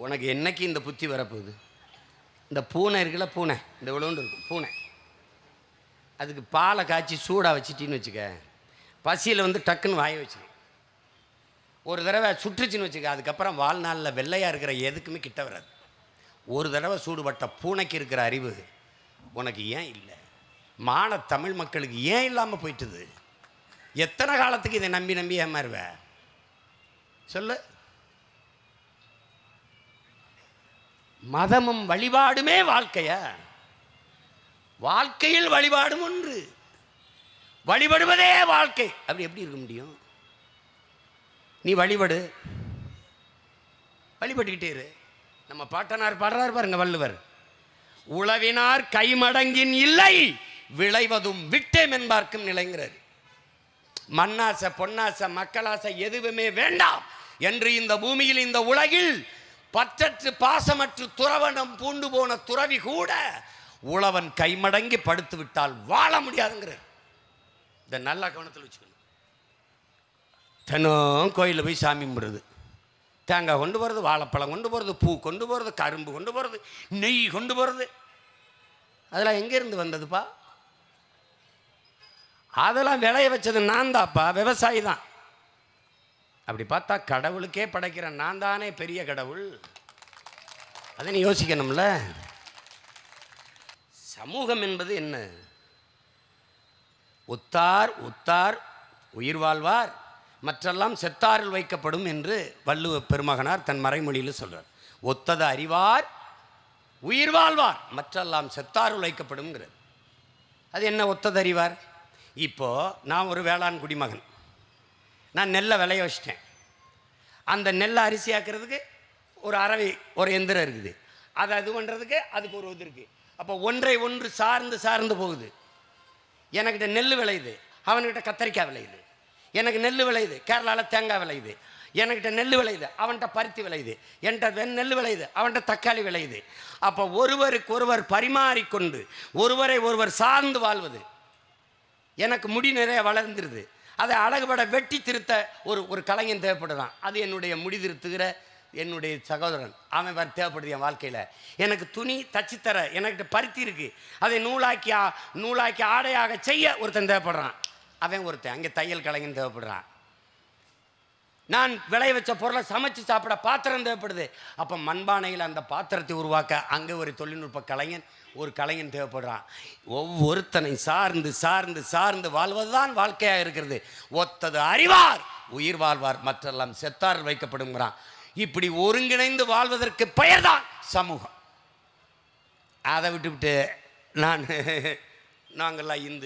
உனக்கு என்னைக்கு இந்த புத்தி வரப்போகுது? இந்த பூனை இருக்குல்ல பூனை. இந்த இவ்வளோண்டு இருக்கும் பூனை. அதுக்கு பாலை காய்ச்சி சூடாக வச்சிட்டின்னு வச்சுக்க பசியில் வந்து டக்குன்னு வாய வச்சிடும் ஒரு தடவை சுற்றுச்சின்னு வச்சுக்க அதுக்கப்புறம் வாழ்நாளில் வெள்ளையாக இருக்கிற எதுக்குமே கிட்ட வராது. ஒரு தடவை சூடுபட்ட பூனைக்கு இருக்கிற அறிவு உனக்கு ஏன் இல்லை? மான தமிழ் மக்களுக்கு ஏன் இல்லாமல் போயிட்டுது? எத்தனை காலத்துக்கு இதை நம்பி நம்பி ஏமாறுவ? சொல்லு. மதமும் வழிபாடுமே வாழ்க்கையா? வாழ்க்கையில் வழிபாடும் ஒன்று. வழிபடுவதே வாழ்க்கை. அப்படி எப்படி இருக்க முடியும்? நீ வழிபடு. வழிபட்டுக்கிட்டே இரு. நம்ம பாட்டனார் பாடுறார் பாருங்க வள்ளுவர். உளவினார் கைமடங்கின் இல்லை விளைவதும் விட்டேம் என்பார்க்கும் நிலைங்கிறார். மண்ணாசை பொன்னாசை மக்களாசை எதுவுமே வேண்டாம் என்று இந்த பூமியில் இந்த உலகில் பற்றற்று பாசமற்று துறவனம் பூண்டு போன துறவி கூட உழவன் கைமடங்கி படுத்து விட்டால் வாழ முடியாதுங்கிறார். இதை நல்லா கவனத்தில் வச்சுக்கணும். தினம் கோயிலில் போய் சாமி கும்பிடுறது. தேங்காய் கொண்டு போகிறது வாழைப்பழம் கொண்டு போகிறது பூ கொண்டு போகிறது கரும்பு கொண்டு போகிறது நெய் கொண்டு போகிறது அதெல்லாம் எங்கேருந்து வந்ததுப்பா? அதெல்லாம் விளைய வச்சது நான் தான்ப்பா விவசாயி தான் அப்படி பார்த்தா கடவுளுக்கே படைக்கிற நான் தானே பெரிய கடவுள்? அதை நீ யோசிக்கணும்ல. சமூகம் என்பது என்ன? ஒத்தார் ஒத்தார் உயிர் வாழ்வார் மற்றெல்லாம் செத்தாரில் வைக்கப்படும் என்று வள்ளுவ பெருமகனார் தன் மறைமொழியில் சொல்கிறார் ஒத்தது அறிவார் உயிர் வாழ்வார் மற்றெல்லாம் செத்தாரில் வைக்கப்படும்ங்கிறது அது என்ன ஒத்தது அறிவார்? இப்போ நான் ஒரு வேளாண் குடிமகன். நான் நெல்லை விளைய வச்சிட்டேன். அந்த நெல்லை அரிசியாக்குறதுக்கு ஒரு அரவி ஒரு எந்திரம் இருக்குது. அதை அது பண்ணுறதுக்கு அதுக்கு ஒரு இது இருக்குது அப்போ ஒன்றை ஒன்று சார்ந்து சார்ந்து போகுது. எனக்கிட்ட நெல் விளையுது. அவன்கிட்ட கத்தரிக்காய் விளையுது. எனக்கு நெல் விளையுது. கேரளாவில் தேங்காய் விளையுது. எனக்கிட்ட நெல் விளையுது. அவன்கிட்ட பருத்தி விளையுது. என்கிட்ட வெண் நெல் விளையுது. அவன்கிட்ட தக்காளி விளையுது. அப்போ ஒருவருக்கு ஒருவர் பரிமாறிக்கொண்டு ஒருவரை ஒருவர் சார்ந்து வாழ்வது எனக்கு முடி நிறைய வளர்ந்துருது. அதை அழகுபட வெட்டி திருத்த ஒரு ஒரு கலைஞன் தேவைப்படுறான். அது என்னுடைய முடி திருத்துகிற என்னுடைய சகோதரன். அவன் வேறு தேவைப்படுது என் வாழ்க்கையில். எனக்கு துணி தச்சுத்தர எனக்கிட்ட பருத்தி இருக்குது அதை நூலாக்கி ஆ- நூலாக்கி ஆடையாக செய்ய ஒருத்தன் தேவைப்படுறான். அவன் ஒருத்தன். அங்கே தையல் கலைஞன் தேவைப்படுறான். நான் விளைய வச்ச பொருளை சமைச்சு சாப்பிட பாத்திரம் தேவைப்படுது. அப்போ மண்பானையில் அந்த பாத்திரத்தை உருவாக்க அங்கே ஒரு தொழில்நுட்ப கலைஞன் ஒரு கலைஞன் தேவைப்படுறான். ஒவ்வொருத்தனை சார்ந்து சார்ந்து சார்ந்து வாழ்வதுதான் வாழ்க்கையாக இருக்கிறது. ஒத்தது அறிவார் உயிர் வாழ்வார் மற்றெல்லாம் செத்தார் வைக்கப்படுங்கிறான். இப்படி ஒருங்கிணைந்து வாழ்வதற்கு பெயர்தான் சமூகம். அதை விட்டுவிட்டு நான் நாங்கள்லாம் இந்து